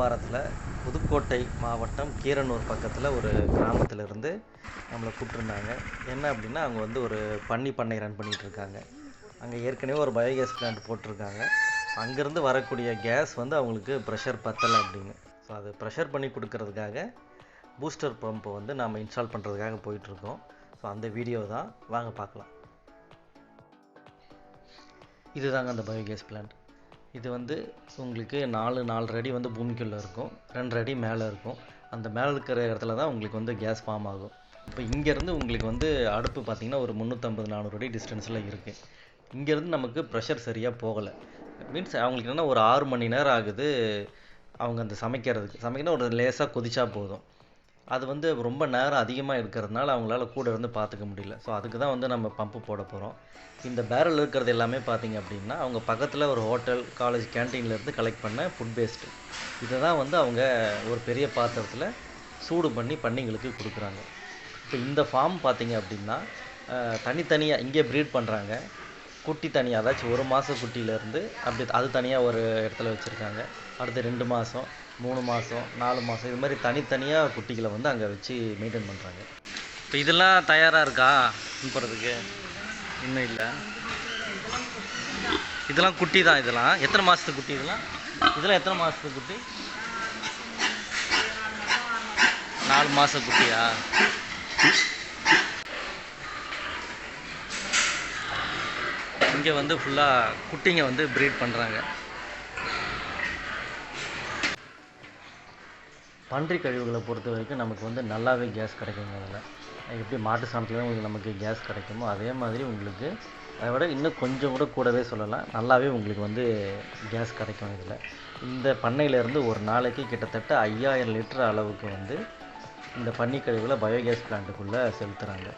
வாரத்தில் புதுக்கோட்டை மாவட்டம் கீரனூர் பக்கத்தில் ஒரு கிராமத்தில் இருந்து நம்மளை கூப்பிட்ருந்தாங்க என்ன அப்படின்னா அவங்க வந்து ஒரு பன்னி பண்ணை ரன் பண்ணிகிட்ருக்காங்க அங்கே ஏற்கனவே ஒரு பயோகேஸ் பிளான்ட் போட்டிருக்காங்க. அங்கேருந்து வரக்கூடிய கேஸ் வந்து அவங்களுக்கு ப்ரெஷர் பத்தலை அப்படின்னு. ஸோ அது ப்ரெஷர் பண்ணி கொடுக்கறதுக்காக பூஸ்டர் பம்பை வந்து நாம் இன்ஸ்டால் பண்ணுறதுக்காக போயிட்டுருக்கோம். ஸோ அந்த வீடியோ தான். வாங்க பார்க்கலாம். இதுதாங்க அந்த பயோகேஸ் பிளான்ட் இது வந்து உங்களுக்கு நாலு நாலரை அடி வந்து பூமிக்குள்ளே இருக்கும். ரெண்டரை அடி மேலே இருக்கும். அந்த மேலே இருக்கிற இடத்துல தான் உங்களுக்கு வந்து கேஸ் ஃபார்ம் ஆகும். இப்போ இங்கேருந்து உங்களுக்கு வந்து அடுப்பு பார்த்திங்கன்னா ஒரு முந்நூற்றம்பது நானூறு அடி டிஸ்டன்ஸில் இருக்குது இங்கேருந்து நமக்கு ப்ரெஷர் சரியாக போகலை. மீன்ஸ் அவங்களுக்கு என்னென்னா ஒரு ஆறு மணி நேரம் ஆகுது. அவங்க அந்த சமைக்கிறதுக்கு. சமைக்கணும் ஒரு லேசாக கொதிச்சா போதும். அது வந்து ரொம்ப நேரம் அதிகமாக இருக்கிறதுனால அவங்களால கூட இருந்து பார்த்துக்க முடியல. ஸோ அதுக்கு தான் வந்து நம்ம பம்பு போட போகிறோம் இந்த பேரல் இருக்கிறது எல்லாமே பார்த்தீங்க அப்படின்னா அவங்க பக்கத்தில் ஒரு ஹோட்டல் காலேஜ் கேன்டீன்லேருந்து கலெக்ட் பண்ண ஃபுட் வேஸ்ட்டு இதை தான் வந்து அவங்க ஒரு பெரிய பாத்திரத்தில் சூடு பண்ணி பண்ணிங்களுக்கு கொடுக்குறாங்க. இப்போ இந்த ஃபார்ம் பார்த்தீங்க அப்படின்னா தனித்தனியாக இங்கே ப்ரீட் பண்ணுறாங்க குட்டி தனியாக அதாச்சும் ஒரு மாத குட்டியிலேருந்து அப்படி அது தனியாக ஒரு இடத்துல வச்சுருக்காங்க. அடுத்து ரெண்டு மாதம் மூணு மாதம் நாலு மாதம் இது மாதிரி தனித்தனியாக குட்டிகளை வந்து அங்கே வச்சு மெயின்டைன் பண்ணுறாங்க இப்போ இதெல்லாம் தயாராக இருக்கா? அனுப்புறதுக்கு இன்னும் இல்லை. இதெல்லாம் குட்டி தான் இதெல்லாம். எத்தனை மாதத்துக்கு குட்டி இதெல்லாம்? இதெல்லாம் எத்தனை மாதத்துக்கு குட்டி? நாலு மாத குட்டியா? இங்கே வந்து ஃபுல்லாக குட்டிங்க வந்து ப்ரீட் பண்ணுறாங்க பன்றி கழிவுகளை பொறுத்த வரைக்கும் நமக்கு வந்து நல்லாவே கேஸ் கிடைக்குங்க அதில். எப்படி மாட்டு சாணத்தில் உங்களுக்கு நமக்கு கேஸ் கிடைக்குமோ அதே மாதிரி உங்களுக்கு அதை விட இன்னும் கொஞ்சம் கூட கூடவே சொல்லலாம். நல்லாவே உங்களுக்கு வந்து கேஸ் கிடைக்கும் இதில். இந்த பண்ணையிலேருந்து ஒரு நாளைக்கு கிட்டத்தட்ட ஐயாயிரம் லிட்டர் அளவுக்கு வந்து இந்த பன்னி கழிவுகளை பயோகேஸ் பிளான்ட்டுக்குள்ளே செலுத்துகிறாங்க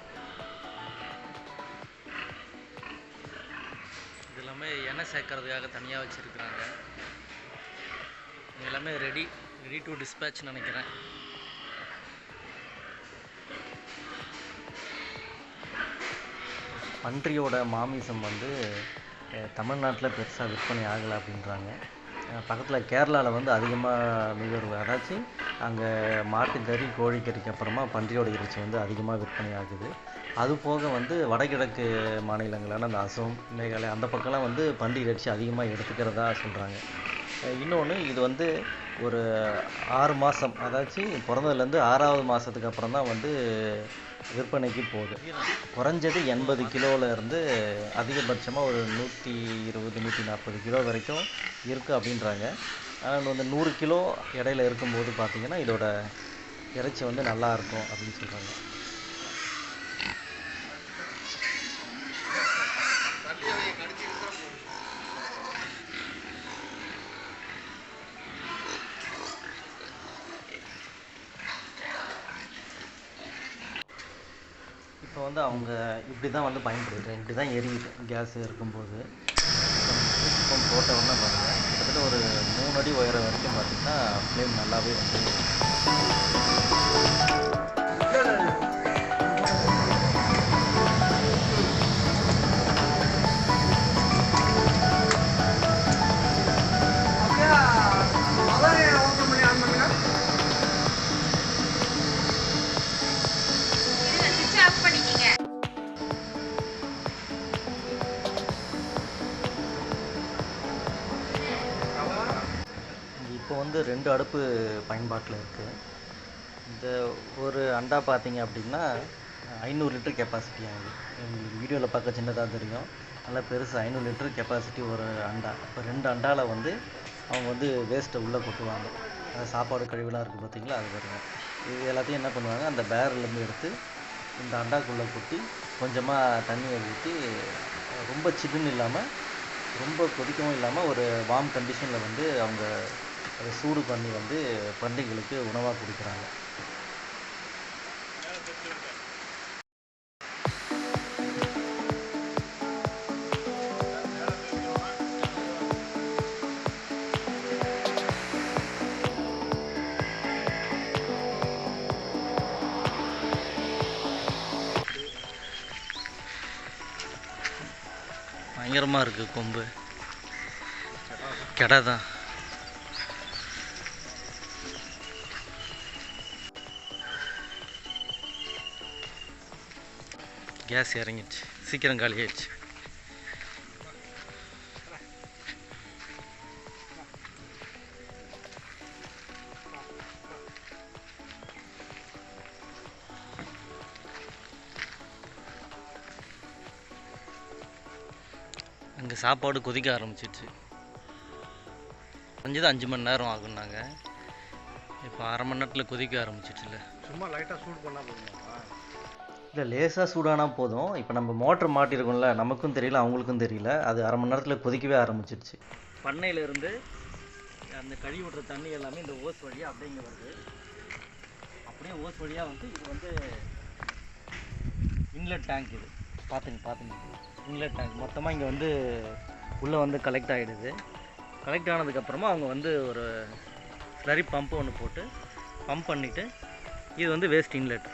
சேர்க்கறதுக்காக தனியாக வச்சுருக்குறாங்க. எல்லாமே ரெடி ரெடி டு டிஸ்பேட்ச்னு நினைக்கிறேன். பன்றியோட மாமிசம் வந்து தமிழ்நாட்டில் பெருசாக விற்பனை ஆகலை அப்படின்றாங்க. பக்கத்தில் கேரளாவில் வந்து அதிகமாக நுகர்வு அதாச்சும் அங்கே மாட்டுக்கறி கோழிக்கறிக்கு அப்புறமா பன்றியோட இறைச்சி வந்து அதிகமாக விற்பனை ஆகுது. அது போக வந்து வடகிழக்கு மாநிலங்களான அந்த அசோம் மேகாலயா அந்த பக்கம்லாம் வந்து பன்றி இறைச்சி அதிகமாக எடுத்துக்கிறதா சொல்கிறாங்க இன்னொன்று இது வந்து ஒரு ஆறு மாதம் அதாச்சும் பிறந்ததுலேருந்து ஆறாவது மாதத்துக்கு அப்புறம் தான் வந்து விற்பனைக்கு போகுது. குறைஞ்சது எண்பது கிலோவிலேருந்து அதிகபட்சமாக ஒரு நூற்றி இருபது நூற்றி நாற்பது கிலோ வரைக்கும் இருக்குது அப்படின்றாங்க. ஆனால் வந்து நூறு கிலோ இடையில இருக்கும்போது பார்த்திங்கன்னா இதோட இறைச்சி வந்து நல்லா இருக்கும் அப்படின்னு சொல்கிறாங்க வந்து அவங்க இப்படி தான் வந்து பயன்படுத்துகிறேன் இப்படி தான் எரியுது. கேஸ் இருக்கும்போது. பம்ப் போட்ட உடனே பாருங்கள் கிட்டத்தட்ட ஒரு மூணு அடி உயரம் வரைக்கும் பார்த்திங்கன்னா ஃப்ளேம் நல்லாவே வந்து வந்து ரெண்டு அடுப்பு பயன்பாட்டில் இருக்குது இந்த ஒரு அண்டா பார்த்தீங்க அப்படின்னா ஐநூறு லிட்டர் கெப்பாசிட்டி ஆகுது. உங்களுக்கு வீடியோவில் பார்க்க சின்னதாக தெரியும். நல்லா பெருசு ஐநூறு லிட்டர் கெப்பாசிட்டி ஒரு அண்டா. இப்போ ரெண்டு அண்டாவில் வந்து அவங்க வந்து வேஸ்ட்டை உள்ளே கொட்டுவாங்க. அது சாப்பாடு கழிவுலாம் இருக்குது பார்த்தீங்களா? அது வருங்க இது எல்லாத்தையும் என்ன பண்ணுவாங்க? அந்த பேரல்லேருந்து எடுத்து இந்த அண்டாக்குள்ளே கொட்டி கொஞ்சமாக தண்ணியை ஊற்றி ரொம்ப சில்லுன்னு இல்லாமல் ரொம்ப கொதிக்கவும் இல்லாமல் ஒரு வார்ம் கண்டிஷனில் வந்து அவங்க அதை சூடு பண்ணி வந்து பண்டிகைகளுக்கு உணவாக கொடுக்குறாங்க. பயங்கரமாக இருக்குது கொம்பு. கெடை தான். கேஸ் இறங்கிடுச்சு. சீக்கிரம் காலி ஆயிடுச்சு. அங்கே சாப்பாடு கொதிக்க ஆரம்பிச்சிடுச்சு. குறைஞ்சது அஞ்சு மணி நேரம் ஆகுனாங்க இப்போ அரை மணி நேரத்தில் கொதிக்க ஆரம்பிச்சிடுச்சுல. சும்மா லைட்டாக சூடு பண்ணால் போதுமாப்பா? இல்லை லேசாக சூடானா போதும். இப்போ நம்ம மோட்டர் மாட்டியிருக்கோம்ல நமக்கும் தெரியல அவங்களுக்கும் தெரியல. அது அரை மணி நேரத்தில் கொதிக்கவே ஆரம்பிச்சிடுச்சு பண்ணையிலேருந்து அந்த கழுவி விடுற தண்ணி எல்லாமே இந்த ஓஸ் வழியாக அப்படியே இங்கே வருது. அப்படியே ஓஸ் வழியாக வந்து இது வந்து இன்லெட் டேங்க் இது. பார்த்துங்க பார்த்துங்க இன்லெட் டேங்க். மொத்தமாக இங்கே வந்து உள்ளே வந்து கலெக்ட் ஆகிடுது கலெக்ட் ஆனதுக்கப்புறமா அவங்க வந்து ஒரு ஸ்லரி பம்ப் ஒன்று போட்டு பம்ப் பண்ணிவிட்டு இது வந்து வேஸ்ட் இன்லெட்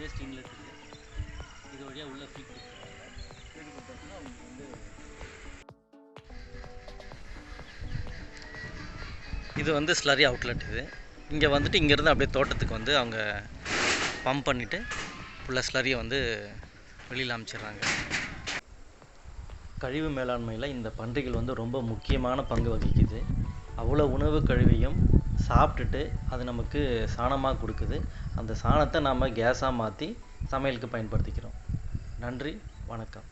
வேஸ்ட் இன்லெட் இது இது வழியாக உள்ள ஃபீட் கொடுத்துருவாங்க ஃபீட் அவங்களுக்கு வந்து இது வந்து ஸ்லரி அவுட்லெட் இது. இங்கே வந்துட்டு இங்கேருந்து அப்படியே தோட்டத்துக்கு வந்து அவங்க பம்ப் பண்ணிவிட்டு ஃபுல்லாக ஸ்லரியை வந்து வெளியில் அமைச்சிடுறாங்க. கழிவு மேலாண்மையில் இந்த பன்றிகள் வந்து ரொம்ப முக்கியமான பங்கு வகிக்குது. அவ்வளோ உணவு கழிவையும் சாப்பிட்டுட்டு அது நமக்கு சாணமாக கொடுக்குது. அந்த சாணத்தை நாம் கேஸாக மாற்றி சமையலுக்கு பயன்படுத்திக்கிறோம். நன்றி வணக்கம்.